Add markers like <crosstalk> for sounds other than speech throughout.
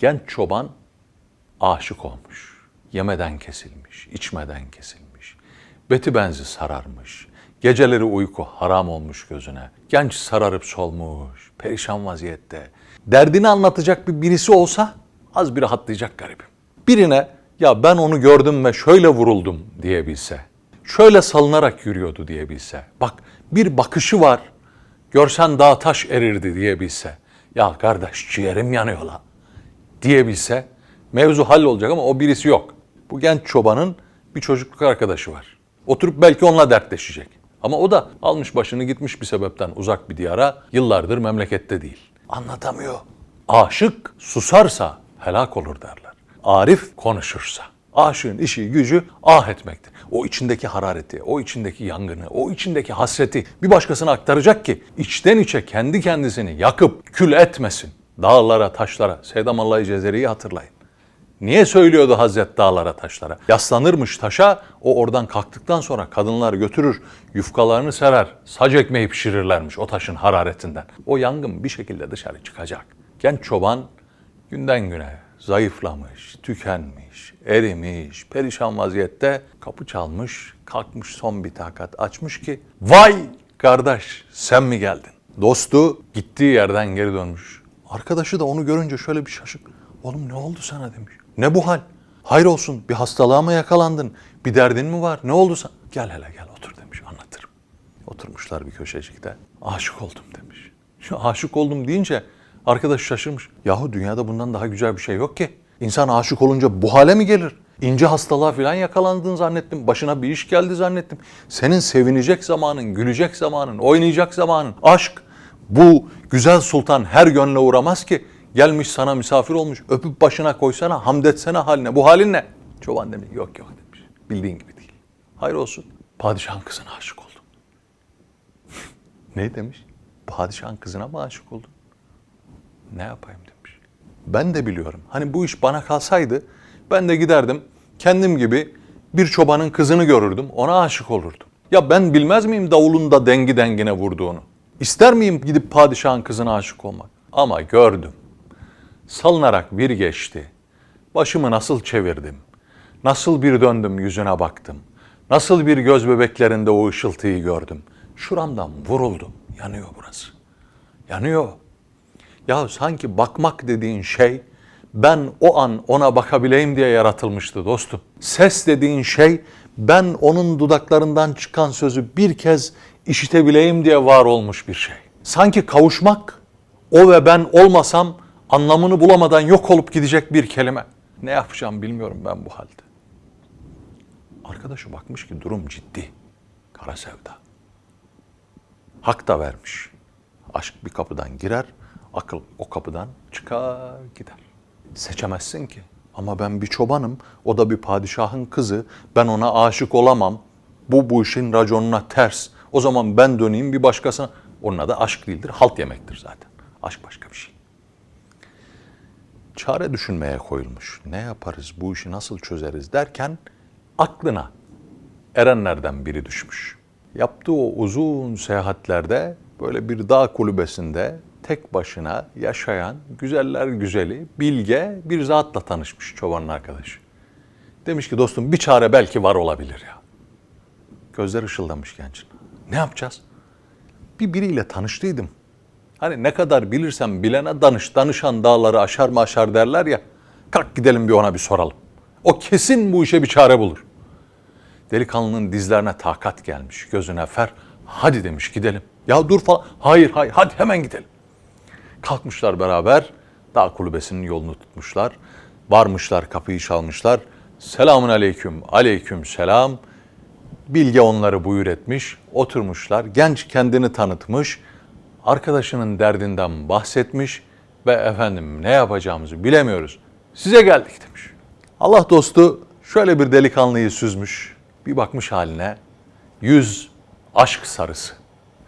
Genç çoban aşık olmuş. Yemeden kesilmiş, içmeden kesilmiş. Beti benzi sararmış. Geceleri uyku haram olmuş gözüne. Genç sararıp solmuş, perişan vaziyette. Derdini anlatacak bir birisi olsa az bir rahatlayacak garibim. Birine ya ben onu gördüm ve şöyle vuruldum diyebilse. Şöyle salınarak yürüyordu diyebilse. Bak bir bakışı var. Görsen dağ taş erirdi diyebilse. Ya kardeş ciğerim yanıyor la diyebilse mevzu hallolacak ama o birisi yok. Bu genç çobanın bir çocukluk arkadaşı var. Oturup belki onunla dertleşecek. Ama o da almış başını gitmiş bir sebepten uzak bir diyara yıllardır memlekette değil. Anlatamıyor. Aşık susarsa helak olur derler. Arif konuşursa. Aşığın işi gücü ah etmektir. O içindeki harareti, o içindeki yangını, o içindeki hasreti bir başkasına aktaracak ki içten içe kendi kendisini yakıp kül etmesin. Dağlara, taşlara, Seydam Allah Cezeri'yi hatırlayın. Niye söylüyordu Hazret dağlara taşlara? Yaslanırmış taşa, o oradan kalktıktan sonra kadınlar götürür, yufkalarını serer, sac ekmeği pişirirlermiş o taşın hararetinden. O yangın bir şekilde dışarı çıkacak. Genç çoban günden güne zayıflamış, tükenmiş, erimiş, perişan vaziyette kapı çalmış, kalkmış son bir takat açmış ki vay kardeş sen mi geldin? Dostu gittiği yerden geri dönmüş. Arkadaşı da onu görünce şöyle bir şaşık. Oğlum ne oldu sana demiş. Ne bu hal? Hayır olsun bir hastalığa mı yakalandın? Bir derdin mi var? Ne oldu sana? Gel hele gel otur demiş anlatırım. Oturmuşlar bir köşecikte. Aşık oldum demiş. Şu <laughs> aşık oldum deyince arkadaş şaşırmış. Yahu dünyada bundan daha güzel bir şey yok ki. İnsan aşık olunca bu hale mi gelir? İnce hastalığa falan yakalandın zannettim. Başına bir iş geldi zannettim. Senin sevinecek zamanın, gülecek zamanın, oynayacak zamanın. Aşk. Bu güzel sultan her gönle uğramaz ki. Gelmiş sana misafir olmuş. Öpüp başına koysana, hamd etsene haline. Bu halin ne? Çoban demiş. Yok yok demiş. Bildiğin gibi değil. Hayır olsun. Padişahın kızına aşık oldum. <laughs> ne demiş? Padişahın kızına mı aşık oldun? Ne yapayım demiş. Ben de biliyorum. Hani bu iş bana kalsaydı ben de giderdim kendim gibi bir çobanın kızını görürdüm. Ona aşık olurdum. Ya ben bilmez miyim davulun da dengi dengine vurduğunu? İster miyim gidip padişahın kızına aşık olmak? Ama gördüm. Salınarak bir geçti. Başımı nasıl çevirdim? Nasıl bir döndüm yüzüne baktım? Nasıl bir göz bebeklerinde o ışıltıyı gördüm? Şuramdan vuruldum. Yanıyor burası. Yanıyor. Ya sanki bakmak dediğin şey ben o an ona bakabileyim diye yaratılmıştı dostum. Ses dediğin şey ben onun dudaklarından çıkan sözü bir kez işitebileyim diye var olmuş bir şey. Sanki kavuşmak o ve ben olmasam anlamını bulamadan yok olup gidecek bir kelime. Ne yapacağım bilmiyorum ben bu halde. Arkadaşı bakmış ki durum ciddi. Kara sevda. Hak da vermiş. Aşk bir kapıdan girer, akıl o kapıdan çıkar gider. Seçemezsin ki. Ama ben bir çobanım, o da bir padişahın kızı. Ben ona aşık olamam. Bu bu işin raconuna ters. O zaman ben döneyim bir başkasına. Onun adı aşk değildir, halt yemektir zaten. Aşk başka bir şey. Çare düşünmeye koyulmuş. Ne yaparız, bu işi nasıl çözeriz derken aklına erenlerden biri düşmüş. Yaptığı o uzun seyahatlerde böyle bir dağ kulübesinde tek başına yaşayan güzeller güzeli, bilge bir zatla tanışmış çobanın arkadaşı. Demiş ki dostum bir çare belki var olabilir ya. Gözler ışıldamış gencin. Ne yapacağız? Bir biriyle tanıştıydım. Hani ne kadar bilirsem bilene danış, danışan dağları aşar mı aşar derler ya. Kalk gidelim bir ona bir soralım. O kesin bu işe bir çare bulur. Delikanlının dizlerine takat gelmiş, gözüne fer. Hadi demiş gidelim. Ya dur falan. Hayır hayır hadi hemen gidelim. Kalkmışlar beraber dağ kulübesinin yolunu tutmuşlar. Varmışlar kapıyı çalmışlar. Selamun aleyküm, aleyküm selam. Bilge onları buyur etmiş, oturmuşlar. Genç kendini tanıtmış, arkadaşının derdinden bahsetmiş ve efendim ne yapacağımızı bilemiyoruz. Size geldik demiş. Allah dostu şöyle bir delikanlıyı süzmüş, bir bakmış haline. Yüz aşk sarısı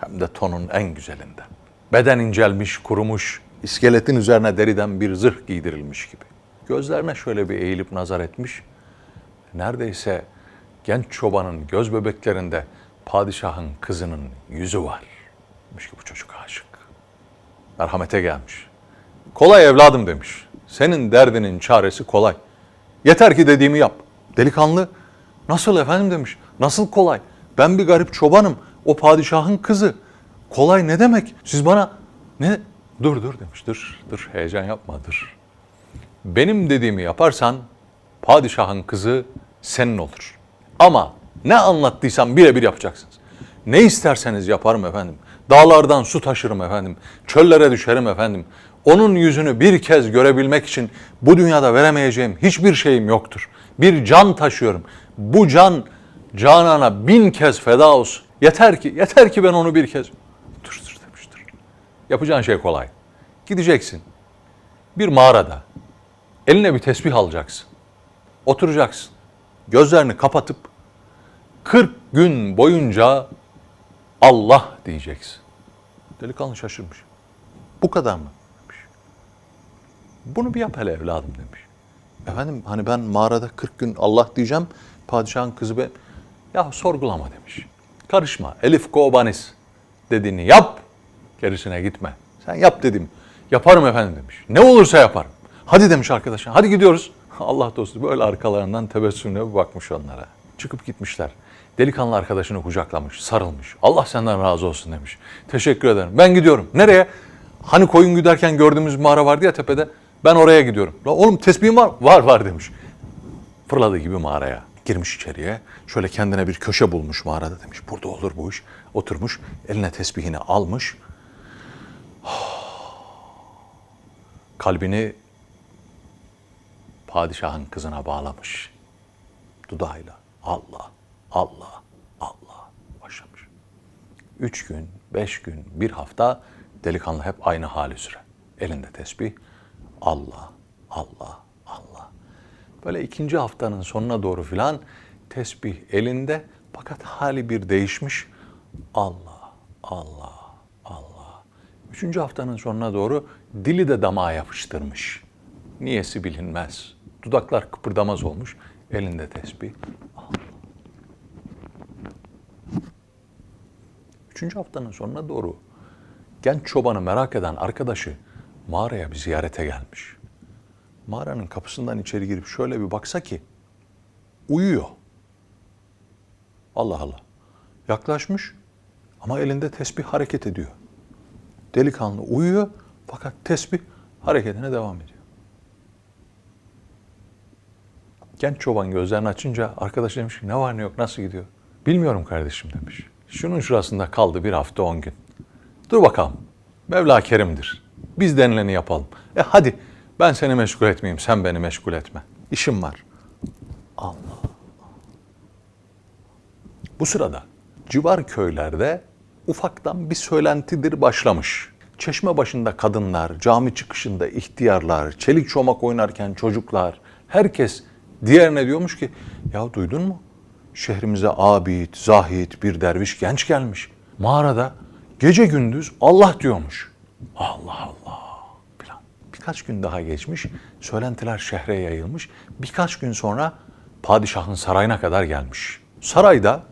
hem de tonun en güzelinden. Beden incelmiş, kurumuş, iskeletin üzerine deriden bir zırh giydirilmiş gibi. Gözlerine şöyle bir eğilip nazar etmiş. Neredeyse genç çobanın göz bebeklerinde padişahın kızının yüzü var. Demiş ki bu çocuk aşık. Merhamete gelmiş. Kolay evladım demiş. Senin derdinin çaresi kolay. Yeter ki dediğimi yap. Delikanlı nasıl efendim demiş. Nasıl kolay? Ben bir garip çobanım. O padişahın kızı. Kolay ne demek? Siz bana ne? Dur dur demiş. Dur dur heyecan yapma dur. Benim dediğimi yaparsan padişahın kızı senin olur. Ama ne anlattıysam birebir yapacaksınız. Ne isterseniz yaparım efendim. Dağlardan su taşırım efendim. Çöllere düşerim efendim. Onun yüzünü bir kez görebilmek için bu dünyada veremeyeceğim hiçbir şeyim yoktur. Bir can taşıyorum. Bu can canana bin kez feda olsun. Yeter ki, yeter ki ben onu bir kez... Dur demiştir. Yapacağın şey kolay. Gideceksin. Bir mağarada eline bir tesbih alacaksın. Oturacaksın. Gözlerini kapatıp 40 gün boyunca Allah diyeceksin. Delikanlı şaşırmış. Bu kadar mı? Demiş. Bunu bir yap hele evladım demiş. Efendim hani ben mağarada 40 gün Allah diyeceğim. Padişahın kızı be. Ya sorgulama demiş. Karışma. Elif Kobanis dediğini yap. Gerisine gitme. Sen yap dedim. Yaparım efendim demiş. Ne olursa yaparım. Hadi demiş arkadaşlar. Hadi gidiyoruz. Allah dostu böyle arkalarından tebessümle bakmış onlara. Çıkıp gitmişler. Delikanlı arkadaşını kucaklamış, sarılmış. Allah senden razı olsun demiş. Teşekkür ederim. Ben gidiyorum. Nereye? Hani koyun güderken gördüğümüz mağara vardı ya tepede. Ben oraya gidiyorum. La oğlum tesbihim var. Var var demiş. Fırladığı gibi mağaraya girmiş içeriye. Şöyle kendine bir köşe bulmuş mağarada demiş. Burada olur bu iş. Oturmuş. Eline tesbihini almış. <sighs> Kalbini padişahın kızına bağlamış. Dudağıyla Allah, Allah, Allah başlamış. Üç gün, beş gün, bir hafta delikanlı hep aynı hali sürer. Elinde tesbih, Allah, Allah, Allah. Böyle ikinci haftanın sonuna doğru filan tesbih elinde fakat hali bir değişmiş. Allah, Allah, Allah. Üçüncü haftanın sonuna doğru dili de damağa yapıştırmış. Niyesi bilinmez. Dudaklar kıpırdamaz olmuş. Elinde tesbih. Üçüncü haftanın sonuna doğru genç çobanı merak eden arkadaşı mağaraya bir ziyarete gelmiş. Mağaranın kapısından içeri girip şöyle bir baksa ki uyuyor. Allah Allah. Yaklaşmış ama elinde tesbih hareket ediyor. Delikanlı uyuyor fakat tesbih hareketine devam ediyor. Genç çoban gözlerini açınca arkadaş demiş ki ne var ne yok nasıl gidiyor? Bilmiyorum kardeşim demiş. Şunun şurasında kaldı bir hafta on gün. Dur bakalım. Mevla kerimdir. Biz denileni yapalım. E hadi ben seni meşgul etmeyeyim sen beni meşgul etme. İşim var. Allah. Bu sırada civar köylerde ufaktan bir söylentidir başlamış. Çeşme başında kadınlar, cami çıkışında ihtiyarlar, çelik çomak oynarken çocuklar, herkes diğerine diyormuş ki ya duydun mu? Şehrimize abid, zahid bir derviş genç gelmiş. Mağarada gece gündüz Allah diyormuş. Allah Allah filan. Birkaç gün daha geçmiş, söylentiler şehre yayılmış. Birkaç gün sonra padişahın sarayına kadar gelmiş. Sarayda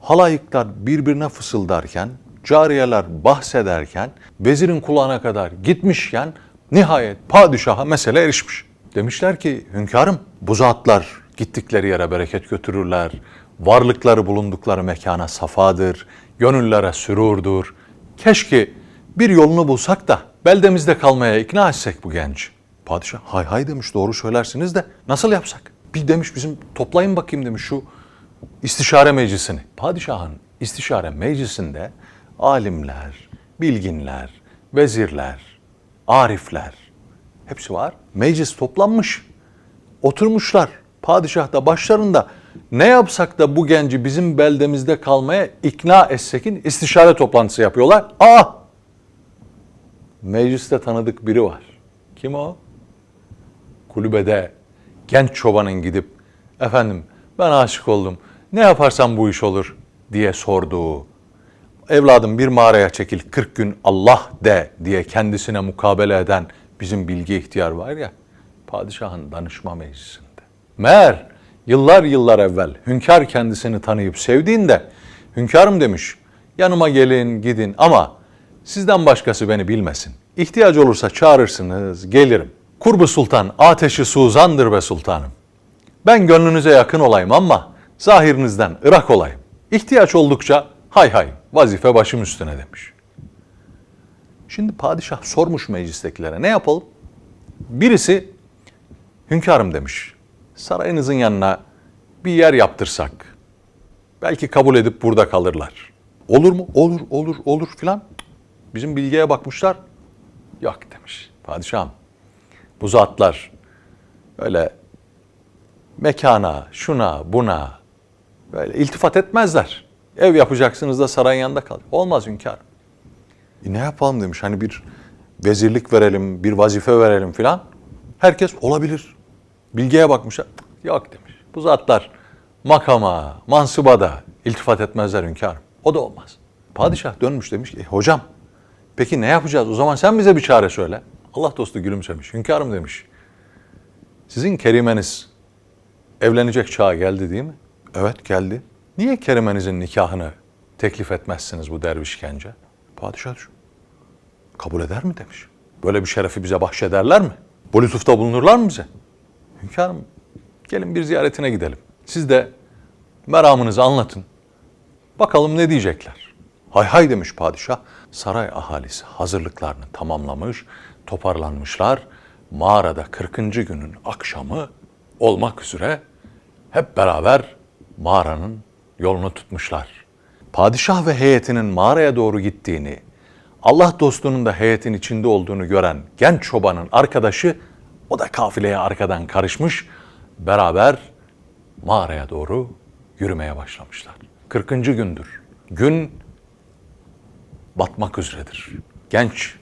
halayıklar birbirine fısıldarken, cariyeler bahsederken, vezirin kulağına kadar gitmişken nihayet padişaha mesele erişmiş. Demişler ki hünkârım bu zatlar gittikleri yere bereket götürürler. Varlıkları bulundukları mekana safadır, gönüllere sürurdur. Keşke bir yolunu bulsak da beldemizde kalmaya ikna etsek bu genç. Padişah hay hay demiş doğru söylersiniz de nasıl yapsak? Bir demiş bizim toplayın bakayım demiş şu istişare meclisini. Padişahın istişare meclisinde alimler, bilginler, vezirler, arifler hepsi var. Meclis toplanmış. Oturmuşlar. Padişah da başlarında ne yapsak da bu genci bizim beldemizde kalmaya ikna etsekin istişare toplantısı yapıyorlar. Aa! Mecliste tanıdık biri var. Kim o? Kulübede genç çobanın gidip efendim ben aşık oldum ne yaparsam bu iş olur diye sorduğu evladım bir mağaraya çekil 40 gün Allah de diye kendisine mukabele eden bizim bilgi ihtiyar var ya padişahın danışma meclisinde. Meğer yıllar yıllar evvel hünkâr kendisini tanıyıp sevdiğinde hünkârım demiş yanıma gelin gidin ama sizden başkası beni bilmesin. İhtiyaç olursa çağırırsınız gelirim. Kurbu sultan ateşi suzandır be sultanım. Ben gönlünüze yakın olayım ama zahirinizden ırak olayım. İhtiyaç oldukça hay hay vazife başım üstüne demiş. Şimdi padişah sormuş meclistekilere ne yapalım? Birisi hünkârım demiş. Sarayınızın yanına bir yer yaptırsak. Belki kabul edip burada kalırlar. Olur mu? Olur, olur, olur filan. Bizim bilgiye bakmışlar. Yok demiş padişahım. Bu zatlar öyle mekana, şuna, buna böyle iltifat etmezler. Ev yapacaksınız da sarayın yanında kal. Olmaz hünkârım. E ne yapalım demiş. Hani bir vezirlik verelim, bir vazife verelim filan. Herkes olabilir. Bilgiye bakmışlar. Yok demiş. Bu zatlar makama, mansıba da iltifat etmezler hünkârım. O da olmaz. Padişah dönmüş demiş ki, "E, hocam peki ne yapacağız? O zaman sen bize bir çare söyle. Allah dostu gülümsemiş. Hünkârım demiş. Sizin kerimeniz evlenecek çağa geldi değil mi? Evet geldi. Niye kerimenizin nikahını teklif etmezsiniz bu derviş gence? Padişah şu, kabul eder mi demiş. Böyle bir şerefi bize bahşederler mi? Bu lütufta bulunurlar mı bize? Hünkârım gelin bir ziyaretine gidelim. Siz de meramınızı anlatın. Bakalım ne diyecekler. Hay hay demiş padişah. Saray ahalisi hazırlıklarını tamamlamış, toparlanmışlar. Mağarada 40. günün akşamı olmak üzere hep beraber mağaranın yolunu tutmuşlar. Padişah ve heyetinin mağaraya doğru gittiğini, Allah dostunun da heyetin içinde olduğunu gören genç çobanın arkadaşı o da kafileye arkadan karışmış, beraber mağaraya doğru yürümeye başlamışlar. 40. gündür. Gün batmak üzeredir. Genç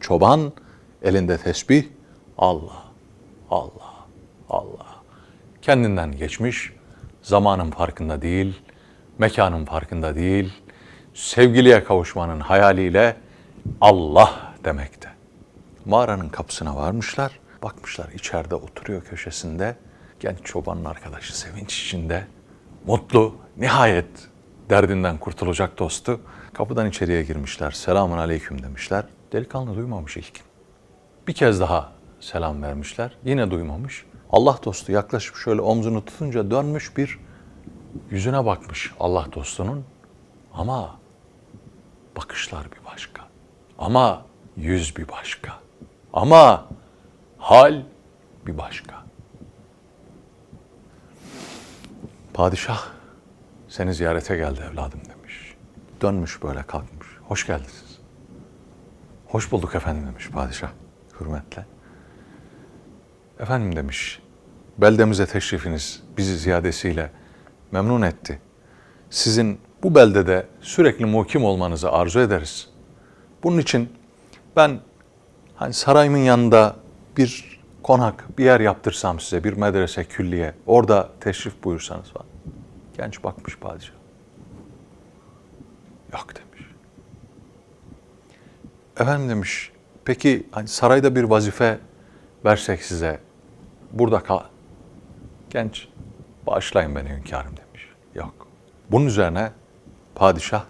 çoban elinde tesbih Allah, Allah, Allah. Kendinden geçmiş, zamanın farkında değil, mekanın farkında değil, sevgiliye kavuşmanın hayaliyle Allah demekte. Mağaranın kapısına varmışlar, bakmışlar içeride oturuyor köşesinde. Genç çobanın arkadaşı sevinç içinde, mutlu, nihayet derdinden kurtulacak dostu. Kapıdan içeriye girmişler, selamun aleyküm demişler. Delikanlı duymamış ilk. Bir kez daha selam vermişler. Yine duymamış. Allah dostu yaklaşıp şöyle omzunu tutunca dönmüş bir yüzüne bakmış Allah dostunun. Ama bakışlar bir başka. Ama yüz bir başka. Ama hal bir başka. Padişah seni ziyarete geldi evladım demiş. Dönmüş böyle kalkmış. Hoş geldiniz. Hoş bulduk efendim demiş padişah hürmetle. Efendim demiş, beldemize teşrifiniz bizi ziyadesiyle memnun etti. Sizin bu beldede sürekli mukim olmanızı arzu ederiz. Bunun için ben hani sarayımın yanında bir konak, bir yer yaptırsam size, bir medrese, külliye, orada teşrif buyursanız falan. Genç bakmış padişah. Yok demiş. Efendim demiş, peki hani sarayda bir vazife versek size, burada kal. Genç, bağışlayın beni hünkârım demiş. Yok. Bunun üzerine padişah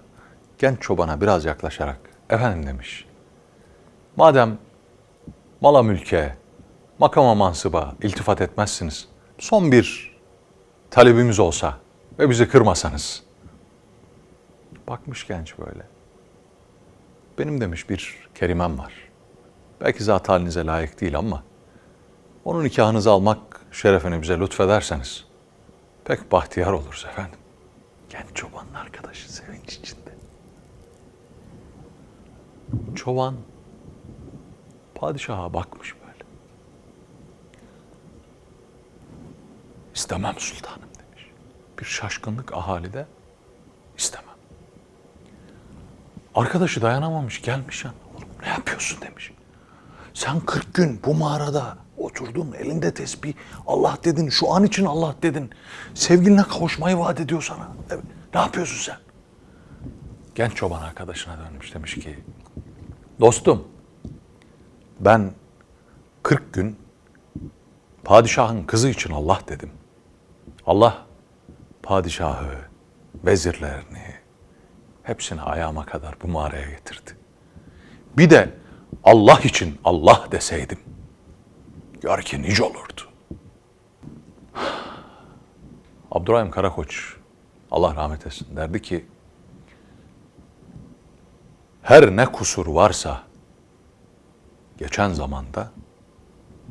genç çobana biraz yaklaşarak, efendim demiş, madem mala mülke, makama mansıba iltifat etmezsiniz, son bir talebimiz olsa ve bizi kırmasanız. Bakmış genç böyle. Benim demiş bir kerimem var. Belki zat halinize layık değil ama onun nikahınızı almak şerefini bize lütfederseniz pek bahtiyar oluruz efendim. Genç çobanın arkadaşı sevinç içinde. Çoban padişaha bakmış böyle. İstemem sultanım demiş. Bir şaşkınlık ahalide istemem. Arkadaşı dayanamamış gelmiş yan. Oğlum ne yapıyorsun demiş. Sen 40 gün bu mağarada oturdun elinde tesbih Allah dedin şu an için Allah dedin. Sevgiline kavuşmayı vaat ediyor sana. Ne yapıyorsun sen? Genç çoban arkadaşına dönmüş demiş ki dostum ben 40 gün padişahın kızı için Allah dedim. Allah padişahı, vezirlerini hepsini ayağıma kadar bu mağaraya getirdi. Bir de Allah için Allah deseydim Gör ki nice olurdu. Abdurrahim Karakoç, Allah rahmet etsin derdi ki, her ne kusur varsa geçen zamanda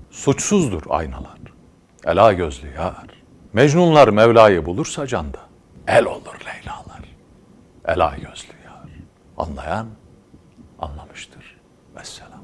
suçsuzdur aynalar. Ela gözlü yar. Mecnunlar Mevla'yı bulursa canda. El olur Leylalar. Ela gözlü yar. Anlayan anlamıştır. Vesselam.